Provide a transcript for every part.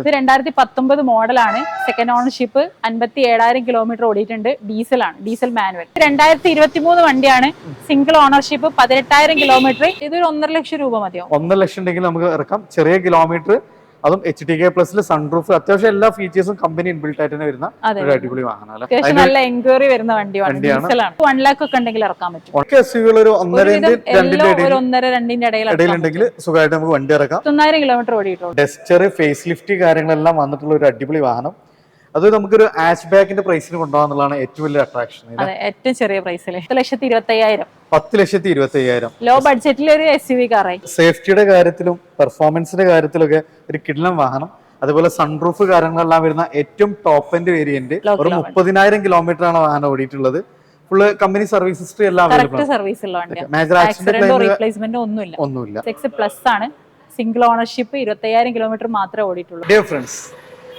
ഇത് രണ്ടായിരത്തി പത്തൊമ്പത് മോഡലാണ്. സെക്കൻഡ് ഓണർഷിപ്പ് അൻപത്തി ഏഴായിരം കിലോമീറ്റർ ഓടിയിട്ടുണ്ട്. ഡീസലാണ് ഡീസൽ മാനുവൽ. രണ്ടായിരത്തി ഇരുപത്തി മൂന്ന് വണ്ടിയാണ്. സിംഗിൾ ഓണർഷിപ്പ് പതിനെട്ടായിരം കിലോമീറ്റർ. ഇതൊരു ഒന്നര ലക്ഷം രൂപ മതിയോ? ഒന്നര ലക്ഷം ഉണ്ടെങ്കിൽ നമുക്ക് ഇറക്കാം. ചെറിയ കിലോമീറ്റർ അതും എച്ച് ടി കെ പ്ലസിൽ സൺറൂഫ് അത്യാവശ്യം എല്ലാ ഫീച്ചേഴ്സും കമ്പനി ഇൻബിൽറ്റ് ആയിട്ട് തന്നെ വരുന്ന ഒരു അടിപൊളി വാഹനമല്ല നല്ല എൻക്വയറി വരുന്ന വണ്ടിയാണ്. വണ്ടിയാണ്. ഡീസലാണ് വൺ ലാക്ക് ഒക്കെ ഉണ്ടെങ്കിൽ ഇറക്കാൻ പറ്റും. ഒക്കെ എസ് യുകൾ ഒരു ഒന്നര രണ്ടിന്റെ ഇടയിലുണ്ടെങ്കിൽ സുഖമായിട്ട് നമുക്ക് വണ്ടി ഇറക്കാം. പത്തൊന്നായിരം കിലോമീറ്റർ ഓടിയിട്ടുള്ളൂ. ഡെസ്റ്റർ ഫേസ് ലിഫ്റ്റ് കാര്യങ്ങളെല്ലാം വന്നിട്ടുള്ള ഒരു അടിപൊളി വാഹനം. അത് നമുക്കൊരു ആഷ് ബാക്കിന്റെ പ്രൈസിന് കൊണ്ടുപോകാന്നുള്ളതാണ് ഏറ്റവും വലിയ അട്രാക്ഷൻ ഏറ്റവും ചെറിയ പ്രൈസിൽ പത്ത് ലക്ഷത്തി ഇരുപത്തി അയ്യായിരം പത്ത് ലക്ഷത്തി ഇരുപത്തി അയ്യായിരം ലോ ബഡ്ജറ്റിൽ ഒരു എസ് യു വി കാറായി സേഫ്റ്റിയുടെ കാര്യത്തിലും പെർഫോമൻസിന്റെ കാര്യത്തിലൊക്കെ ഒരു കിടിലം വാഹനം. അതുപോലെ സൺറൂഫ് കാര്യങ്ങളെല്ലാം വരുന്ന ഏറ്റവും ടോപ്പ് എൻഡ് വേരിയന്റ് ഒരു. മുപ്പതിനായിരം കിലോമീറ്റർ ആണ് വാഹനം ഓടിയിട്ടുള്ളത്. ഫുള്ള് കമ്പനി സർവീസ് ഹിസ്റ്ററി എല്ലാം മേജർ ആക്സിഡന്റ് ഒന്നുമില്ല. പ്ലസ് ആണ്. സിംഗിൾ ഓണർഷിപ്പ് ഇരുപത്തയ്യായിരം കിലോമീറ്റർ മാത്രമേ ഓടിയിട്ടുള്ളൂ. ഫ്രണ്ട്സ്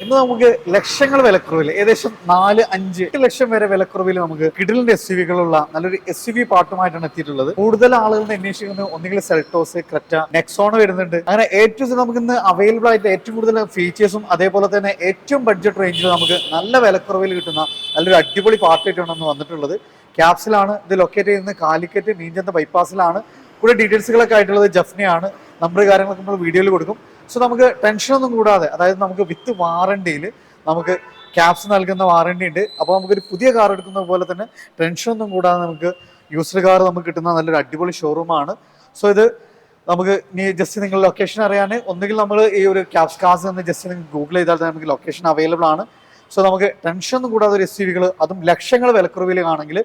ഇന്ന് നമുക്ക് ലക്ഷങ്ങൾ വിലക്കുറവിൽ ഏകദേശം നാല് അഞ്ച് എട്ട് ലക്ഷം വരെ വിലക്കുറവിൽ നമുക്ക് കിഡിലിന്റെ എസ് യു നല്ലൊരു എസ് യു വി പാട്ടുമായിട്ടാണ് എത്തിയിട്ടുള്ളത്. കൂടുതൽ ആളുകൾ അന്വേഷിക്കുന്നത് ഒന്നുകിൽ സെൽട്ടോസ് ക്രറ്റ നെക്സോൺ വരുന്നുണ്ട്. അങ്ങനെ ഏറ്റവും നമുക്ക് ഇന്ന് അവൈലബിൾ ആയിട്ട് ഏറ്റവും കൂടുതൽ ഫീച്ചേഴ്സും അതേപോലെ തന്നെ ഏറ്റവും ബഡ്ജറ്റ് റേഞ്ചിൽ നമുക്ക് നല്ല വിലക്കുറവിൽ കിട്ടുന്ന നല്ലൊരു അടിപൊളി പാട്ടായിട്ടാണ് ഇന്ന് വന്നിട്ടുള്ളത്. ക്യാപ്സിലാണ് ഇത് ലൊക്കേറ്റ് ചെയ്യുന്നത്. കാലിക്കറ്റ് മീൻചന്ത ബൈപ്പാസിലാണ് കൂടെ ഡീറ്റെയിൽസുകളൊക്കെ ആയിട്ടുള്ളത് ജഫ്നയാണ്. നമ്പർ കാര്യങ്ങളൊക്കെ നമ്മൾ വീഡിയോയിൽ കൊടുക്കും. സോ നമുക്ക് ടെൻഷനൊന്നും കൂടാതെ അതായത് നമുക്ക് വിത്ത് വാറണ്ടിയിൽ നമുക്ക് ക്യാപ്സ് നൽകുന്ന വാറണ്ടി ഉണ്ട്. അപ്പോൾ നമുക്കൊരു പുതിയ കാർ എടുക്കുന്ന പോലെ തന്നെ ടെൻഷനൊന്നും കൂടാതെ നമുക്ക് യൂസ്ഡ് കാർ നമുക്ക് കിട്ടുന്ന നല്ലൊരു അടിപൊളി ഷോറൂമാണ് സോ ഇത് നമുക്ക് ഇനി ജസ്റ്റ് നിങ്ങൾ ലൊക്കേഷൻ അറിയാൻ ഒന്നുകിൽ നമ്മൾ ഈ ഒരു ക്യാപ്സ് കാസ് എന്ന് ജസ്റ്റ് നിങ്ങൾ ഗൂഗിൾ ചെയ്താൽ തന്നെ നമുക്ക് ലൊക്കേഷൻ അവൈലബിൾ ആണ്. സോ നമുക്ക് ടെൻഷനൊന്നും കൂടാതെ ഒരു എസ് സി വികൾ അതും ലക്ഷങ്ങൾ വിലക്കുറവിലാണെങ്കിൽ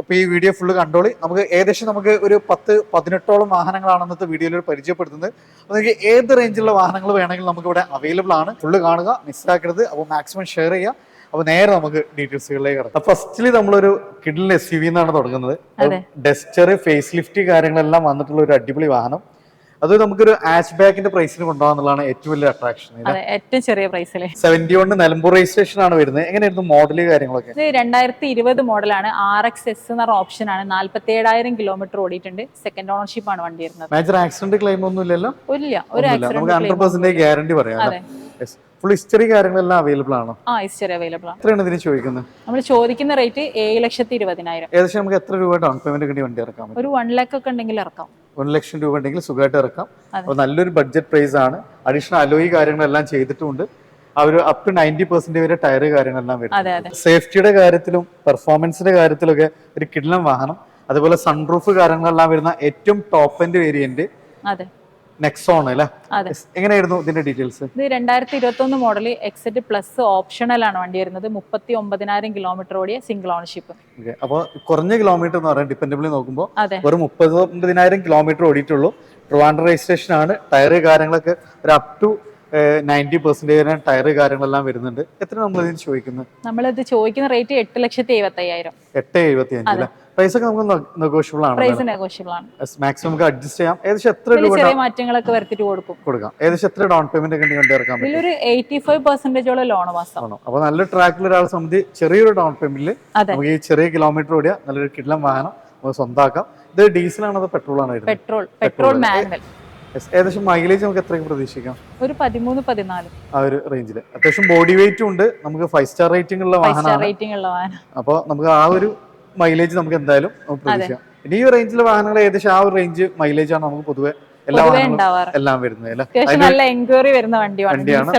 അപ്പോൾ ഈ വീഡിയോ ഫുള്ള് കണ്ടോളി. നമുക്ക് ഏകദേശം നമുക്ക് ഒരു പത്ത് പതിനെട്ടോളം വാഹനങ്ങളാണ് ഇന്നത്തെ വീഡിയോയിൽ പരിചയപ്പെടുത്തുന്നത്. അപ്പോൾ നിങ്ങൾക്ക് ഏത് റേഞ്ചിലുള്ള വാഹനങ്ങൾ വേണമെങ്കിലും നമുക്ക് ഇവിടെ അവൈലബിൾ ആണ്. ഫുള്ള് കാണുക മിസ്സാക്കരുത് അപ്പോൾ മാക്സിമം ഷെയർ ചെയ്യുക. അപ്പോൾ നേരെ നമുക്ക് ഡീറ്റെയിൽസുകളിലേക്ക് കിടക്കാം. ഫസ്റ്റ്ലി നമ്മളൊരു കിഡിൽ എസ് യു വി എന്നാണ് തുടങ്ങുന്നത്. ഡെസ്റ്റർ ഫേസ് ലിഫ്റ്റ് കാര്യങ്ങളെല്ലാം വന്നിട്ടുള്ള ഒരു അടിപൊളി വാഹനം. അത് നമുക്കൊരു ആഷ് ബാക്കിന്റെ പ്രൈസിന് കൊണ്ടുപോകാന്നുള്ളതാണ് ഏറ്റവും വലിയ അട്രാക്ഷൻ ഏറ്റവും ചെറിയ പ്രൈസിൽ സെവന്റി വൺ നിലമ്പൂർ രജിസ്ട്രേഷൻ ആണ് വരുന്നത്. എങ്ങനെയായിരുന്നു മോഡൽ കാര്യങ്ങളൊക്കെ? ഇത് രണ്ടായിരത്തി ഇരുപത് മോഡലാണ് ആർ എക്സ് എസ് എന്ന് പറഞ്ഞ ഓപ്ഷൻ ആണ്. നാല്പത്തി ഏഴായിരം കിലോമീറ്റർ ഓടിയിട്ടുണ്ട്. സെക്കൻഡ് ഓണർഷിപ്പ് ആണ് വണ്ടി വരുന്നത്. മേജർ ആക്സിഡന്റ് ക്ലെയിം ഒന്നും ഇല്ലല്ലോ? ഇല്ല ഒരു ആക്സിഡന്റ് ഗ്യാരണ്ടി പറയാം ഫുൾ ഹിസ്റ്ററി കാര്യങ്ങളെല്ലാം അവൈലബിൾ ആണോ? ആ ഹിസ്റ്ററി അവൈലബിൾ ആണ്. എത്രയാണ് ഇതിന് ചോദിക്കുന്നത്? നമ്മൾ ചോദിക്കുന്ന റേറ്റ് ഏഴ് ലക്ഷത്തി ഇരുപതിനായിരം. ഏകദേശം നമുക്ക് എത്ര രൂപ ഡൗൺ പേയ്മെന്റ് വണ്ടി ഇറക്കാൻ പറ്റും? ഒരു വൺ ലാക്ക് ഒക്കെ ഉണ്ടെങ്കിൽ ഇറക്കാം. ഒരു ലക്ഷം രൂപ ഉണ്ടെങ്കിൽ സുഖമായിട്ട് ഇറക്കാം. അപ്പോൾ നല്ലൊരു ബഡ്ജറ്റ് പ്രൈസ് ആണ്. അഡീഷണൽ അലോയി കാര്യങ്ങളെല്ലാം ചെയ്തിട്ടുണ്ട്. അവർ അപ് ടു നയന്റി പെർസെന്റ് വരെ ടയർ കാര്യങ്ങളെല്ലാം വരും സേഫ്റ്റിയുടെ കാര്യത്തിലും പെർഫോമൻസിന്റെ കാര്യത്തിലൊക്കെ ഒരു കിടിലം വാഹനം. അതുപോലെ സൺറൂഫ് കാര്യങ്ങളെല്ലാം വരുന്ന ഏറ്റവും ടോപ്പ് എൻഡ് വേരിയന്റ് നെക്സോൺ അല്ലേ? എങ്ങനെയായിരുന്നു ഇതിന്റെ ഡീറ്റെയിൽസ് ഇത് രണ്ടായിരത്തി ഇരുപത്തി ഒന്ന് മോഡൽ എക്സെറ്റ് പ്ലസ് ഓപ്ഷണൽ ആണ് വണ്ടി വരുന്നത്. മുപ്പത്തി ഒമ്പതിനായിരം കിലോമീറ്റർ ഓടിയ സിംഗിൾ ഓണർഷിപ്പ് അപ്പോൾ കുറഞ്ഞ കിലോമീറ്റർ എന്ന് പറയാൻ ഡിപ്പെൻഡബിളി നോക്കുമ്പോൾ ഒരു മുപ്പത് ഒമ്പതിനായിരം കിലോമീറ്റർ ഓടിയിട്ടുള്ളൂ. ട്രിവാൻഡ്രം രജിസ്ട്രേഷൻ ആണ്. ടയർ കാര്യങ്ങളൊക്കെ ഒരു up to ninety percentage tyre കാര്യങ്ങളെല്ലാം വരുന്നുണ്ട്. എത്ര നമ്മൾ ഇതിന് ചോദിക്കുന്നത്? നമ്മളിത് ചോദിക്കുന്ന റേറ്റ് എട്ട് ലക്ഷത്തി എഴുപത്തി അയ്യായിരം എട്ട് എഴുപത്തി അഞ്ച് അല്ലേ? പ്രൈസ് ഒക്കെ നമുക്ക് നെഗോഷ്യബിൾ ആണ് പ്രൈസ് നെഗോഷ്യബിൾ ആണ്. മാക്സിമം നമുക്ക് അഡ്ജസ്റ്റ് ചെയ്യാം. ഏകദേശം എത്ര രൂപ ചെറിയ മാറ്റങ്ങളൊക്കെ വരുത്തിട്ട് കൊടുക്കും. കൊടുക്കാം. ഏകദേശം എത്ര ഡൗൺ പേയ്മെന്റ് ഒക്കെ വണ്ടി ഇറക്കാൻ പറ്റും എയ്റ്റി ഫൈവ് പെർസെന്റേജോളം ലോൺ മാസം. ആണോ? അപ്പോൾ നല്ല ട്രാക്കിൽ ഒരാളെ സംബന്ധിച്ച് ചെറിയൊരു ഡൗൺ പേയ്മെന്റിൽ നമുക്ക് ഈ ചെറിയ കിലോമീറ്റർ ഓടിയ നല്ലൊരു കിടലം വാഹനം നമുക്ക് സ്വന്തമാക്കാം ഇത് ഡീസലാണോ അതോ പെട്രോൾ ആണോ പെട്രോൾ പെട്രോൾ മാനുവൽ. ഏകദേശം മൈലേജ് നമുക്ക് എത്രയൊക്കെ പ്രതീക്ഷിക്കാം? ഒരു പതിമൂന്ന് പതിനാല്. ആ ഒരു റേഞ്ചിൽ അത്യാവശ്യം ബോഡി വെയിറ്റും ഉണ്ട്. നമുക്ക് ഫൈവ് സ്റ്റാർ റേറ്റിംഗ് ഉള്ള വാഹനമാണ്. അപ്പോൾ നമുക്ക് ആ ഒരു മൈലേജ് നമുക്ക് എന്തായാലും പ്രതീക്ഷിക്കാം. ഇനി ഈ റേഞ്ചിലെ വാഹനങ്ങൾ ഏകദേശം ആ ഒരു റേഞ്ച് മൈലേജ് ആണ് നമുക്ക് പൊതുവെ എല്ലാ വരുന്നത് നല്ല എൻക്വയറി വരുന്ന വണ്ടിയാണ്.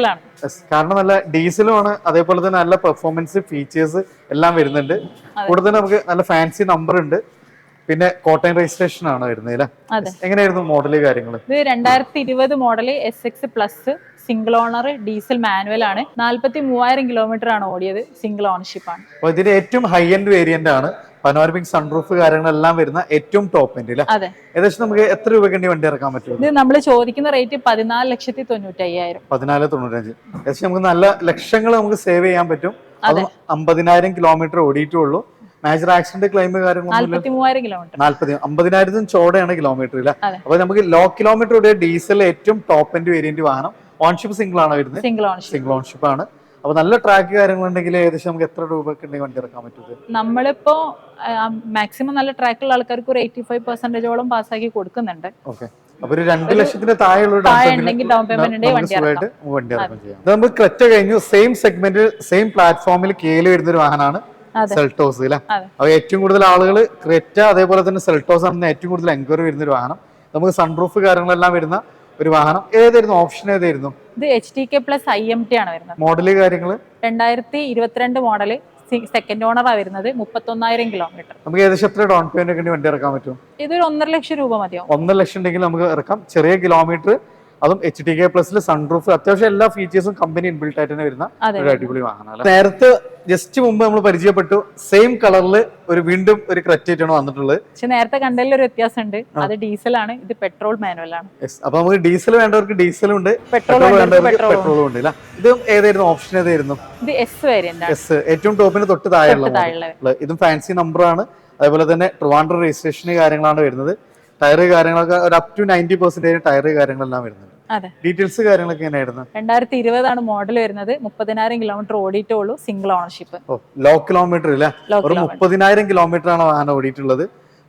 കാരണം നല്ല ഡീസലും ആണ്. അതേപോലെ തന്നെ നല്ല പെർഫോമൻസ് ഫീച്ചേഴ്സ് എല്ലാം വരുന്നുണ്ട്. കൂടുതൽ നമുക്ക് നല്ല ഫാൻസി നമ്പർ ഉണ്ട്. പിന്നെ കോട്ടയം രജിസ്ട്രേഷൻ ആണ് വരുന്നത്. എങ്ങനെയായിരുന്നു മോഡൽ കാര്യങ്ങൾ ഇത് രണ്ടായിരത്തി ഇരുപത് model S X plus single owner diesel manual ആണ്. നാല്പത്തി മൂവായിരം കിലോമീറ്റർ ആണ് ഓടിയത് സിംഗിൾ ഓണർഷിപ്പ് ആണ്. ഇതിന്റെ ഏറ്റവും ഹൈ എൻഡ് വേരിയന്റ് ആണ്. പനോരമിക് സൺറൂഫ് കാര്യങ്ങളെല്ലാം വരുന്ന ഏറ്റവും ടോപ്പ് എൻഡ് അതെ. ഏകദേശം നമുക്ക് എത്ര രൂപയ്ക്ക് വേണ്ടി വണ്ടി ഇറക്കാൻ പറ്റും? ഇത് നമ്മൾ ചോദിക്കുന്ന റേറ്റ് പതിനാല് ലക്ഷത്തി തൊണ്ണൂറ്റി അയ്യായിരം പതിനാല് തൊണ്ണൂറ്റഞ്ച്. ഏകദേശം നമുക്ക് നല്ല ലക്ഷങ്ങൾ നമുക്ക് സേവ് ചെയ്യാൻ പറ്റും. അതും അമ്പതിനായിരം കിലോമീറ്റർ ഓടിയിട്ടുള്ളൂ മേജർ ആക്സിഡന്റ് ക്ലെയിം കാര്യങ്ങളൊന്നും കിലോമീറ്റർ അമ്പതിനായിരത്തിന് ചോടെയാണ് കിലോമീറ്റർ ഇല്ല. അപ്പൊ നമുക്ക് ലോ കിലോമീറ്റർ ഇവിടെ ഡീസൽ ഏറ്റവും ടോപ്പ് എൻഡ് വേരിയന്റ് വാഹനം. ഓൺഷിപ്പ് സിംഗിൾ ആണ് വരുന്നത്? സിംഗിൾ ഓൺഷിപ്പ് ആണ്. അപ്പൊ നല്ല ട്രാക്ക് കാര്യങ്ങളുണ്ടെങ്കിൽ ഏകദേശം നമുക്ക് എത്ര രൂപയ്ക്ക് ഉണ്ടെങ്കിൽ വണ്ടി ഇറക്കാൻ പറ്റും നമ്മളിപ്പോ മാക്സിമം നല്ല ട്രാക്കുള്ള ആൾക്കാർക്ക് ഒരു എയ്റ്റി ഫൈവ് പെർസെന്റേജോളം പാസ്സാക്കി കൊടുക്കുന്നുണ്ട്. ഓക്കെ അപ്പൊ ഒരു രണ്ട് ലക്ഷത്തിന് താഴെയുള്ള ഡൗൺ വണ്ടി ഇറക്കാൻ ചെയ്യാം. നമുക്ക് ക്രെറ്റ കഴിഞ്ഞു സെയിം സെഗ്മെന്റ് സെയിം പ്ലാറ്റ്ഫോമിൽ കേൽ വരുന്ന ഒരു വാഹനമാണ്. സെൽട്ടോസ് അല്ലെ. അപ്പൊ ഏറ്റവും കൂടുതൽ ആളുകൾ ക്രെറ്റ അതേപോലെ തന്നെ സെൽട്ടോസ് ആണ് ഏറ്റവും കൂടുതൽ എൻക്വയറി വരുന്ന ഒരു വാഹനം. നമുക്ക് സൺപ്രൂഫ് കാര്യങ്ങളെല്ലാം വരുന്ന ഒരു വാഹനം. ഏതായിരുന്നു? ഓപ്ഷൻ ഏതായിരുന്നു? ഇത് H T K plus I M T ആണ് വരുന്നത്. മോഡൽ കാര്യങ്ങൾ രണ്ടായിരത്തി ഇരുപത്തിരണ്ട് മോഡൽ സെക്കൻഡ് ഓണറാണ് വരുന്നത് മുപ്പത്തൊന്നായിരം കിലോമീറ്റർ നമുക്ക് ഏകദേശം എത്ര ഡൗൺ പേയ്മെന്റ് വണ്ടി ഇറക്കാൻ പറ്റും? ഇതൊരു ഒന്നര ലക്ഷം രൂപ മതിയാവും. ഒന്നര ലക്ഷം ഉണ്ടെങ്കിൽ നമുക്ക് ഇറക്കാം. ചെറിയ കിലോമീറ്റർ അതും എച്ച് ഡി കെ പ്ലസിൽ സൺറൂഫ് അത്യാവശ്യം എല്ലാ ഫീച്ചേഴ്സും കമ്പനി ഇൻബിൽട്ട് ആയിട്ട് തന്നെ വരുന്ന ഒരു അടിപൊളി വാഹനമാണ് നേരത്തെ ജസ്റ്റ് മുമ്പ് നമ്മൾ പരിചയപ്പെട്ടു സെയിം കളറിൽ ഒരു വീണ്ടും ഒരു ക്രെറ്റായിട്ടാണ് വന്നിട്ടുള്ളത്. പക്ഷെ നേരത്തെ കണ്ടതിൽ ഒരു വ്യത്യാസമുണ്ട്. അത് ഡീസൽ ആണ് ഇത് പെട്രോൾ മാനുവൽ ആണ്. അപ്പൊ നമുക്ക് ഡീസൽ വേണ്ടവർക്ക് ഡീസലും ഉണ്ട് പെട്രോൾ വേണ്ടവർക്ക് പെട്രോളും ഉണ്ട്. ഇത് ഇതും ഏതായിരുന്നു? ഓപ്ഷൻ ഏതായിരുന്നു? ഇത് എസ് വേരിയന്റ് എസ് ഏറ്റവും ടോപ്പിന് തൊട്ട് താഴെയുള്ള താഴെയുള്ളത്. ഇതും ഫാൻസി നമ്പർ ആണ്. അതുപോലെ തന്നെ ട്രിവാൻഡ്രം രജിസ്ട്രേഷൻ കാര്യങ്ങളാണ് വരുന്നത്. ടയർ കാര്യങ്ങളൊക്കെ ഒരു up to ninety percentage tyre കാര്യങ്ങളെല്ലാം വരുന്നുണ്ട്. ഡീറ്റെയിൽസ് കാര്യങ്ങളൊക്കെ എങ്ങനെയായിരുന്നു? രണ്ടായിരത്തി ഇരുപതാണ് മോഡൽ വരുന്നത്. മുപ്പതിനായിരം കിലോമീറ്റർ ഓടിയിട്ടേ ഉള്ളൂ സിംഗിൾ ഓണർഷിപ്പ് ലോ കിലോമീറ്റർ ഇല്ല? ഒരു മുപ്പതിനായിരം കിലോമീറ്റർ ആണ് വാഹനം ഓടിയിട്ടുള്ളത്.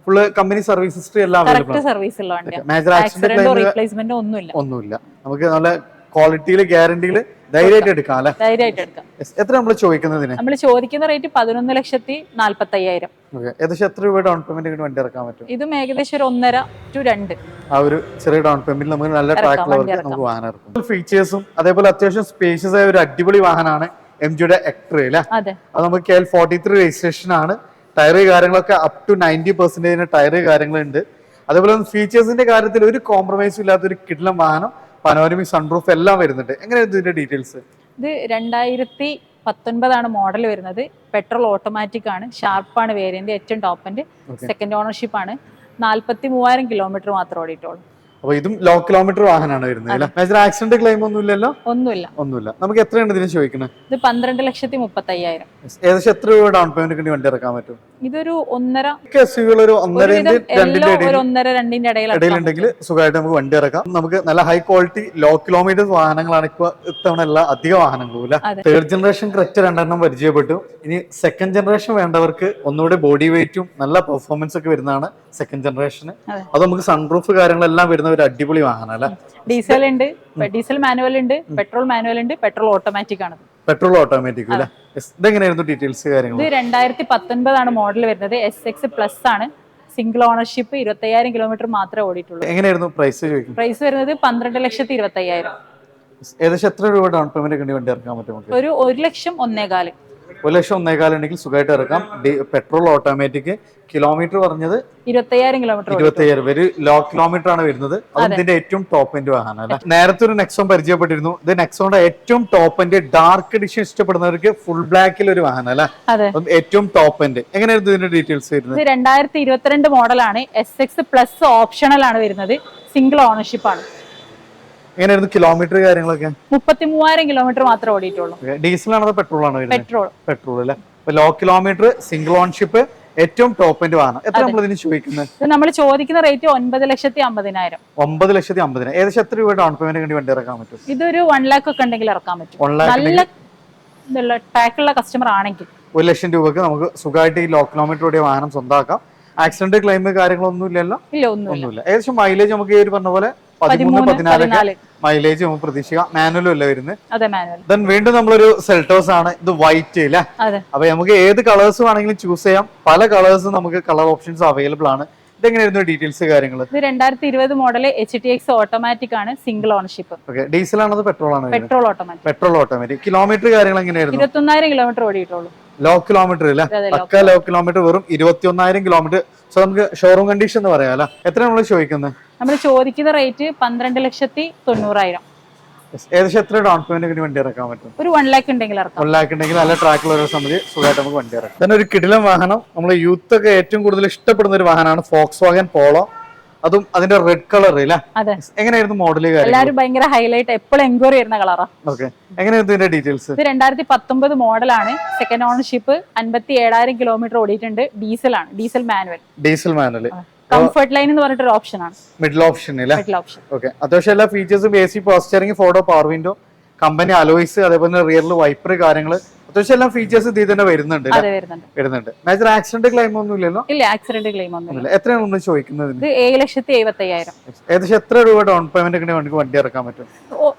ഫുള്ള് കമ്പനി സർവീസ് ഹിസ്റ്ററി എല്ലാം മേജർ ആക്സിഡന്റ് ഒന്നുമില്ല. ഒന്നുമില്ല. നമുക്ക് നല്ല ക്വാളിറ്റിയിൽ ഗ്യാരണ്ടിയിൽ ധൈര്യമായിട്ട് എടുക്കാം അല്ലെ? ധൈര്യമായിട്ട് എടുക്കാം. എത്ര നമ്മൾ ചോദിക്കുന്നതിന്? നമ്മൾ ചോദിക്കുന്ന റേറ്റ് പതിനൊന്ന് ലക്ഷത്തി നാല്പത്തി അയ്യായിരം ഏകദേശം എത്ര രൂപ ഡൗൺ പേയ്മെന്റ് വണ്ടി ഇറക്കാൻ പറ്റും? ഇതും ഏകദേശം ഒരു ഒന്നര ടു രണ്ട്. ആ ഒരു ചെറിയ ഡൗൺ പേയ്മെന്റ് നമുക്ക് നല്ല ട്രാക്ക് നമുക്ക് വാഹനം ഇറക്കും. ഫീച്ചേഴ്സും അതേപോലെ അത്യാവശ്യം സ്പേഷ്യസ് ആയ ഒരു അടിപൊളി വാഹനമാണ് എം ജിയുടെ എക്ട്രി അല്ലെ? അതെ. നമുക്ക് K L forty three registration ആണ്. ടയർ കാര്യങ്ങളൊക്കെ അപ് ടു നയന്റി പെർസെന്റേജിന് ടയർ കാര്യങ്ങളുണ്ട്. അതേപോലെ ഫീച്ചേഴ്സിന്റെ കാര്യത്തിൽ ഒരു കോംപ്രമൈസും ഇല്ലാത്ത ഒരു കിടിലം വാഹനം. പനോരമിക് സൺറൂഫ് എല്ലാം വരുന്നുണ്ട്. എങ്ങനെയാണ് ഇതിന്റെ ഡീറ്റെയിൽസ് ഇത് രണ്ടായിരത്തി പത്തൊൻപതാണ് മോഡൽ വരുന്നത്. പെട്രോൾ ഓട്ടോമാറ്റിക് ആണ്. ഷാർപ്പാണ് വേരിയന്റ് ഏറ്റവും ടോപ്പ് എൻഡ് സെക്കൻഡ് ഓണർഷിപ്പ് ആണ്. നാല്പത്തി മൂവായിരം കിലോമീറ്റർ മാത്രം ഓടിയിട്ടുള്ളൂ. അപ്പൊ ഇതും ലോ കിലോമീറ്റർ വാഹനമാണ് വരുന്നത് മേജർ ആക്സിഡന്റ് ക്ലെയിം ഒന്നും ഇല്ലല്ലോ ഒന്നുമില്ല. ഒന്നുമില്ല. നമുക്ക് എത്രയാണ് ഇതിന് ചോദിക്കുന്നത് ഇത് പന്ത്രണ്ട് ലക്ഷത്തി മുപ്പത്തി അയ്യായിരം ഏകദേശം എത്ര രൂപ ഡൗൺ പേയ്മെന്റ് വണ്ടി ഇറക്കാൻ പറ്റും? ഇതൊരു ഒന്നര ഒരു ഒന്നര ഒന്നര രണ്ടിന്റെ ഇടയിലുണ്ടെങ്കിൽ സുഖമായിട്ട് നമുക്ക് വണ്ടി ഇറക്കാം. നമുക്ക് നല്ല ഹൈ ക്വാളിറ്റി ലോ കിലോമീറ്റർ വാഹനങ്ങളാണ് ഇപ്പൊ ഇത്തവണ എല്ലാ അധിക വാഹനങ്ങളും ഇല്ല തേർഡ് ജനറേഷൻ ക്രെറ്റ രണ്ടെണ്ണം പരിചയപ്പെട്ടു. ഇനി സെക്കൻഡ് ജനറേഷൻ വേണ്ടവർക്ക് ഒന്നുകൂടെ ബോഡി വെയിറ്റും നല്ല പെർഫോമൻസ് ഒക്കെ വരുന്നതാണ് സെക്കൻഡ് ജനറേഷന് അതെ. അത് നമുക്ക് സൺപ്രൂഫ് കാര്യങ്ങളെല്ലാം വരുന്ന ഒരു അടിപൊളി വാഹനം അല്ലെ? ഡീസൽ ഉണ്ട് ഡീസൽ മാനുവൽ ഉണ്ട് പെട്രോൾ മാനുവൽ ഉണ്ട് പെട്രോൾ ഓട്ടോമാറ്റിക് ആണ് പെട്രോൾ ഓട്ടോമാറ്റിക് അല്ലെ ഇതെങ്ങനെയായിരുന്നു ഡീറ്റെയിൽസ് കാര്യങ്ങൾ ഇത് രണ്ടായിരത്തി പത്തൊൻപതാണ് മോഡൽ വരുന്നത്. എസ് എക്സ് പ്ലസ് ആണ്. സിംഗിൾ ഓണർഷിപ്പ് ഇരുപത്തയ്യായിരം കിലോമീറ്റർ മാത്രമേ ഓടിയിട്ടുള്ളൂ. എങ്ങനെയായിരുന്നു പ്രൈസ് ചോദിക്കും? പ്രൈസ് വരുന്നത് പന്ത്രണ്ട് ലക്ഷത്തി ഇരുപത്തയ്യായിരം ഏകദേശം എത്ര രൂപ ഡൗൺ പേയ്മെന്റ് വണ്ടി ഇറക്കാൻ പറ്റും ഒരു ഒരു ലക്ഷം ഒന്നേകാൽ. ഒരു ലക്ഷം ഒന്നേകാൽ ഉണ്ടെങ്കിൽ സുഖമായിട്ട് ഇറക്കാം. പെട്രോൾ ഓട്ടോമാറ്റിക് കിലോമീറ്റർ പറഞ്ഞത് ഇരുപത്തയ്യായിരം കിലോമീറ്റർ ഇരുപത്തയ്യായിരം. ഒരു ലോ കിലോമീറ്റർ ആണ് വരുന്നത്. അതിന്റെ ഏറ്റവും ടോപ്പ് എൻഡ് വാഹനം അല്ലെ? നേരത്തെ ഒരു നെക്സോൺ പരിചയപ്പെട്ടിരുന്നു. ഇത് നെക്സോണിന്റെ ഏറ്റവും ടോപ്പ് എൻഡ് ഡാർക്ക് എഡിഷൻ ഇഷ്ടപ്പെടുന്നവർക്ക് ഫുൾ ബ്ലാക്കിൽ ഒരു വാഹനം അല്ലെ? ഏറ്റവും ടോപ്പ് എൻഡ് എങ്ങനെയായിരുന്നു ഇതിന്റെ ഡീറ്റെയിൽസ് വരുന്നത്? രണ്ടായിരത്തി ഇരുപത്തിരണ്ട് മോഡലാണ് എസ് എക്സ് പ്ലസ് ഓപ്ഷണൽ ആണ് വരുന്നത്. സിംഗിൾ ഓണർഷിപ്പ് ആണ്. എങ്ങനെയായിരുന്നു കിലോമീറ്റർ കാര്യങ്ങളൊക്കെ? മുപ്പത്തി മൂവായിരം കിലോമീറ്റർ മാത്രമേ ഓടിയിട്ടുള്ളൂ. ഡീസൽ ആണോ പെട്രോൾ ആണോ പെട്രോൾ. പെട്രോൾ അല്ലെ? ലോ കിലോമീറ്റർ സിംഗിൾ ഓൺഷിപ്പ് ഏറ്റവും ടോപ്പ് എൻഡ് വാഹനം. എത്ര നമ്മൾ ഇതിന് ചോദിക്കുന്നത് നമ്മൾ ചോദിക്കുന്ന റേറ്റ് ഒൻപത് ലക്ഷത്തി അമ്പതിനായിരം. ഒമ്പത് ലക്ഷത്തി അമ്പതിനായിരം. ഏകദേശം എത്ര രൂപ ഡൗൺ പേയ്മെന്റ് വേണ്ടി വണ്ടി ഇറക്കാൻ പറ്റും? ഇതൊരു വൺ ലാക്ക് ഒക്കെ ഉണ്ടെങ്കിൽ ഇറക്കാൻ പറ്റും. നല്ല ടാക്കുള്ള കസ്റ്റമർ ആണെങ്കിൽ. ഒരു ലക്ഷം രൂപക്ക് നമുക്ക് സുഖമായിട്ട് ഈ ലോ കിലോമീറ്റർ ഓടിയ വാഹനം സ്വന്തമാക്കാം ആക്സിഡന്റ് ക്ലെയിം കാര്യങ്ങളൊന്നും ഇല്ലല്ലോ? ഇല്ല ഒന്നുമില്ല. ഏകദേശം മൈലേജ് നമുക്ക് ഈ ഒരു പറഞ്ഞ പോലെ പതിമൂന്ന് പതിനാല്. മൈലേജ് നമുക്ക് പ്രതീക്ഷിക്കാം. മാനുവലും അല്ല വരുന്നത് ദെൻ വീണ്ടും നമ്മളൊരു സെൽട്ടോസ് ആണ്. ഇത് വൈറ്റ് അല്ലേ? അപ്പൊ നമുക്ക് ഏത് കളേഴ്സ് വേണമെങ്കിലും ചൂസ് ചെയ്യാം. പല കളേഴ്സും നമുക്ക് കളർ ഓപ്ഷൻസ് അവൈലബിൾ ആണ്. ഇതെങ്ങനെയായിരുന്നു ഡീറ്റെയിൽസ് കാര്യങ്ങൾ ഇത് രണ്ടായിരത്തി ഇരുപത് model H T X automatic ആണ് സിംഗിൾ ഓണർഷിപ്പ് ഡീസൽ ആണോ പെട്രോൾ ആണോ petrol automatic petrol automatic kilometre കാര്യങ്ങൾ എങ്ങനെയായിരുന്നു ഇരുപത്തൊന്നായിരം കിലോമീറ്റർ ഓടിയിട്ടുള്ളൂ. ലോ കിലോമീറ്റർ അല്ലേ പക്ക ലോ കിലോമീറ്റർ വെറും ഇരുപത്തി ഒന്നായിരം കിലോമീറ്റർ സോ നമുക്ക് ഷോറൂം കണ്ടീഷൻ എന്ന് പറയാം അല്ലെ? എത്ര നമ്മൾ ചോദിക്കുന്നത്? നമ്മൾ ചോദിക്കുന്ന റേറ്റ് പന്ത്രണ്ട് ലക്ഷത്തി തൊണ്ണൂറായിരം. ഏകദേശം എത്ര ഡൗൺ പേയ്മെന്റ് വണ്ടി ഇറക്കാൻ പറ്റും? ഒരു വൺ ലാക്ക് ഉണ്ടെങ്കിൽ വൺ ലാക്ക് ഉണ്ടെങ്കിൽ നല്ല ട്രാക്കിൽ ഒരു സംബന്ധി സുഖമായിട്ട് നമുക്ക് വണ്ടി ഇറക്കാം. തന്നെ ഒരു കിടിലം വാഹനം. നമ്മൾ യൂത്ത് ഒക്കെ ഏറ്റവും കൂടുതൽ ഇഷ്ടപ്പെടുന്ന ഒരു വാഹനമാണ് ഫോക്സ് വാഗൻ പോളോ അതും അതിന്റെ റെഡ് കളർ അല്ലേ എങ്ങനെയായിരുന്നു മോഡൽ കാര്യം എല്ലാവരും ഭയങ്കര ഹൈലൈറ്റ് എപ്പോഴും എൻക്വയറി ചെയ്യുന്ന കളറാ ഓക്കെ എങ്ങനെയായിരുന്നു ഇതിന്റെ ഡീറ്റെയിൽസ് ഇത് രണ്ടായിരത്തി പത്തൊമ്പത് മോഡലാണ് സെക്കൻഡ് ഓണർഷിപ്പ് അൻപത്തി ഏഴായിരം കിലോമീറ്റർ ഓടിയിട്ടുണ്ട്. ഡീസൽ ആണ്. Diesel manual diesel manual comfort line എന്ന് പറഞ്ഞിട്ടൊരു ഓപ്ഷൻ ആണ്. Middle option middle option okay അത്യാവശ്യം എല്ലാ ഫീച്ചേഴ്സും A C പോസ്റ്ററിംഗ് photo power window company alloys അതേപോലെ റിയറിൽ വൈപ്പർ കാര്യങ്ങൾ അത്യാവശ്യം എല്ലാം ഫീച്ചേഴ്സ് ഇതിൽ തന്നെ വരുന്നുണ്ട് വരുന്നുണ്ട്. മേജർ ആക്സിഡന്റ് ക്ലെയിം ഒന്നും ഇല്ലല്ലോ? ഇല്ല ആക്സിഡന്റ് ക്ലെയിം ഒന്നും ഇല്ല. എത്രയാണ് നമ്മൾ ചോദിക്കുന്നത് ഇത് ഏഴ് ലക്ഷത്തി എഴുപത്തി അയ്യായിരം ഏകദേശം എത്ര രൂപ ഡൗൺ പേയ്മെന്റ് ഒക്കെ വണ്ടിക്ക് വണ്ടി ഇറക്കാൻ പറ്റും?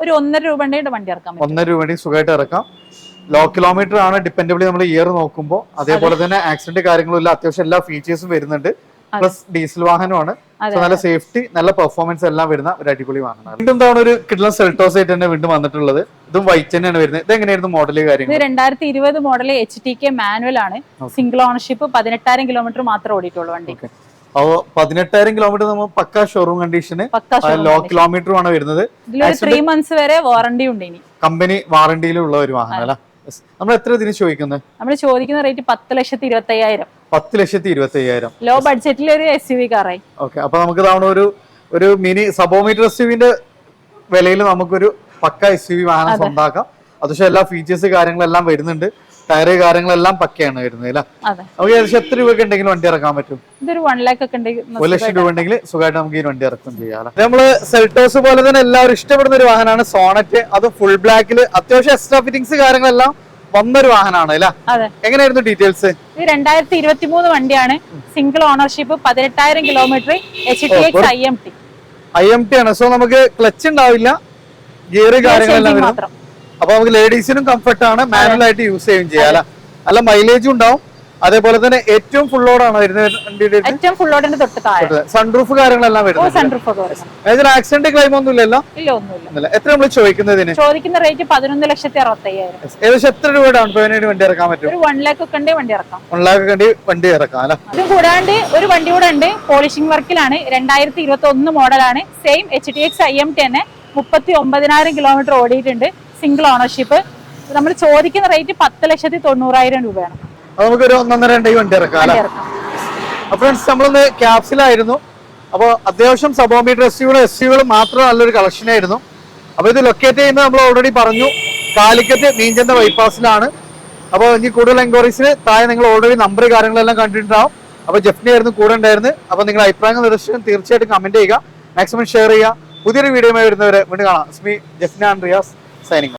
ഒരു ഒന്നര രൂപ വണ്ടി ഇറക്കാൻ പറ്റും. ഒന്നര രൂപ സുഖമായിട്ട് ഇറക്കാം. ലോ കിലോമീറ്റർ ആണ്. ഡിപ്പെൻഡബിളി നമ്മൾ ഇയർ നോക്കുമ്പോൾ അതേപോലെ തന്നെ ആക്സിഡന്റ് കാര്യങ്ങളും ഇല്ല. അത്യാവശ്യം എല്ലാ ഫീച്ചേഴ്സും വരുന്നുണ്ട്. പ്ലസ് ഡീസൽ വാഹനമാണ്. നല്ല സേഫ്റ്റി നല്ല പെർഫോമൻസ് എല്ലാം വരുന്ന ഒരു അടിപൊളി വാഹനമാണ്. വീണ്ടും തവണ ഒരു കിഡ്ലൻ സെൽട്ടോസ് ആയിട്ട് തന്നെ വീണ്ടും വന്നിട്ടുള്ളത്. ഇതും വൈറ്റ് തന്നെയാണ് വരുന്നത്. ഇത് എങ്ങനെയായിരുന്നു മോഡൽ കാര്യങ്ങൾ രണ്ടായിരത്തി ഇരുപത് model H T K manual ആണ്. സിംഗിൾ ഓണർഷിപ്പ് പതിനെട്ടായിരം കിലോമീറ്റർ മാത്രമേ ഓടിയിട്ടുള്ളൂ വണ്ടി. അപ്പോ പതിനെട്ടായിരം കിലോമീറ്റർ നമ്മൾ പക്ക ഷോറൂം കണ്ടീഷന് ലോ കിലോമീറ്റർ ആണ് വരുന്നത്. ത്രീ മന്ത്സ് വരെ വാറണ്ടി ഉണ്ട് ഇനി. കമ്പനി വാറണ്ടിയിലുള്ള ഒരു വാഹനം അല്ല? നമ്മൾ എത്ര ഇതിന് ചോദിക്കുന്നത് നമ്മൾ ചോദിക്കുന്ന റേറ്റ് പത്ത് ലക്ഷത്തി ഇരുപത്തി അയ്യായിരം പത്ത് ലക്ഷത്തി ഇരുപത്തി അയ്യായിരം ലോ ബഡ്ജറ്റിൽ ഒരു എസ് യു വി കാറായി ഓക്കെ അപ്പൊ നമുക്ക് തവണ ഒരു ഒരു മിനി സബോമീറ്റർ എസ് യുവിന്റെ വിലയിൽ നമുക്കൊരു പക്ക എസ് യു വി വാഹനം സ്വന്താക്കാം. അതുപോലെ എല്ലാ ഫീച്ചേഴ്സ് കാര്യങ്ങളെല്ലാം വരുന്നുണ്ട്. ടയറ് കാര്യങ്ങളെല്ലാം പക്കയാണ് വരുന്നത് അല്ല? നമുക്ക് ഏകദേശം എത്ര രൂപയൊക്കെ ഉണ്ടെങ്കിൽ വണ്ടി ഇറക്കാൻ പറ്റും? ഇതൊരു വൺ ലാക്ക് ഒക്കെ ഒരു ലക്ഷം രൂപ ഉണ്ടെങ്കിൽ സുഖമായിട്ട് നമുക്ക് ഈ വണ്ടി ഇറക്കും ചെയ്യാം? നമ്മൾ സെൽട്ടോസ് പോലെ തന്നെ എല്ലാവരും ഇഷ്ടപ്പെടുന്ന ഒരു വാഹനമാണ് സോണറ്റ് അത് ഫുൾ ബ്ലാക്കിൽ അത്യാവശ്യം എക്സ്ട്രാ ഫിറ്റിംഗ്സ് കാര്യങ്ങളെല്ലാം വന്നൊരു വാഹനമാണ് അല്ല? എങ്ങനെയായിരുന്നു ഡീറ്റെയിൽസ് ഇത് രണ്ടായിരത്തി ഇരുപത്തി മൂന്ന് വണ്ടിയാണ് സിംഗിൾ ഓണർഷിപ്പ് പതിനെട്ടായിരം kilometre H T X I M T I M T ആണ്. സോ നമുക്ക് ക്ലച്ച് ഉണ്ടാവില്ല ഗിയർ കാര്യങ്ങളെല്ലാം വരും അപ്പൊ നമുക്ക് ലേഡീസിനും കംഫർട്ട് ആണ് മാനുവൽ ആയിട്ട് യൂസ് ചെയ്യുകയും ചെയ്യാം അല്ല? മൈലേജും ഉണ്ടാവും. അതേപോലെ തന്നെ ഏറ്റവും ഫുൾ ലോഡാണ് വരുന്നത് തൊട്ട് താഴെ. സൺറൂഫ് കാര്യങ്ങളെല്ലാം വരുന്നത് സൺറൂഫ് ആക്സിഡന്റ് ക്ലെയിം ഒന്നും ഇല്ലല്ലോ ഇല്ല ഒന്നുമില്ല. എത്ര നമ്മൾ ചോദിക്കുന്നതിന്? ചോദിക്കുന്ന റേറ്റ് പതിനൊന്ന് ലക്ഷത്തി അറുപത്തി ഏകദേശം എത്ര രൂപ ഡൗൺ പേയ്മെന്റ് വണ്ടി ഇറക്കാൻ പറ്റും? വൺ ലാക്ക് ഒക്കെ ഉണ്ടെങ്കിൽ വണ്ടി ഇറക്കാം. വൺ ലാക്ക് കണ്ടി വണ്ടി ഇറക്കാം അല്ല? ഇത് കൂടാണ്ട് ഒരു വണ്ടി കൂടെ ഉണ്ട് പോളിഷിംഗ് വർക്കിലാണ് രണ്ടായിരത്തി ഇരുപത്തി ഒന്ന് മോഡലാണ് same H T X I M T തന്നെ മുപ്പത്തി ഒമ്പതിനായിരം കിലോമീറ്റർ ഓടിയിട്ടുണ്ട് സിംഗിൾ ഓണർഷിപ്പ് നമ്മൾ ചോദിക്കുന്ന റേറ്റ് പത്ത് ലക്ഷത്തി തൊണ്ണൂറായിരം രൂപയാണ്. നമുക്ക് ഒരു ഒന്നൊന്നര രണ്ടായി വണ്ടി ഇറക്കാം അല്ലേ? ഫ്രണ്ട്സ് നമ്മളൊന്ന് ക്യാപ്സിലായിരുന്നു അപ്പോൾ അത്യാവശ്യം സബോമീറ്റർ എസ് യുകളും എസ് യുകളും മാത്രം നല്ലൊരു കളക്ഷൻ ആയിരുന്നു. അപ്പൊ ഇത് ലൊക്കേറ്റ് ചെയ്യുന്നത് നമ്മൾ ഓൾറെഡി പറഞ്ഞു. കാലിക്കറ്റ് മീൻചന്ത ബൈപ്പാസിലാണ് അപ്പോൾ ഇനി കൂടുതൽ എൻക്വയറീസിന് താഴെ നിങ്ങൾ ഓൾറെഡി നമ്പർ കാര്യങ്ങളെല്ലാം കണ്ടിട്ടുണ്ടാവും. അപ്പൊ ജെഫ്നി ആയിരുന്നു കൂടെ ഉണ്ടായിരുന്നു അപ്പൊ നിങ്ങളുടെ അഭിപ്രായങ്ങൾ നിർദ്ദേശം തീർച്ചയായിട്ടും കമന്റ് ചെയ്യുക. മാക്സിമം ഷെയർ ചെയ്യുക. പുതിയൊരു വീഡിയോ വരുന്നവരെ വീണ്ടും കാണാം. സ്മി ജെഫ്ന ആൻഡ് റിയാസ് സൈനിങ്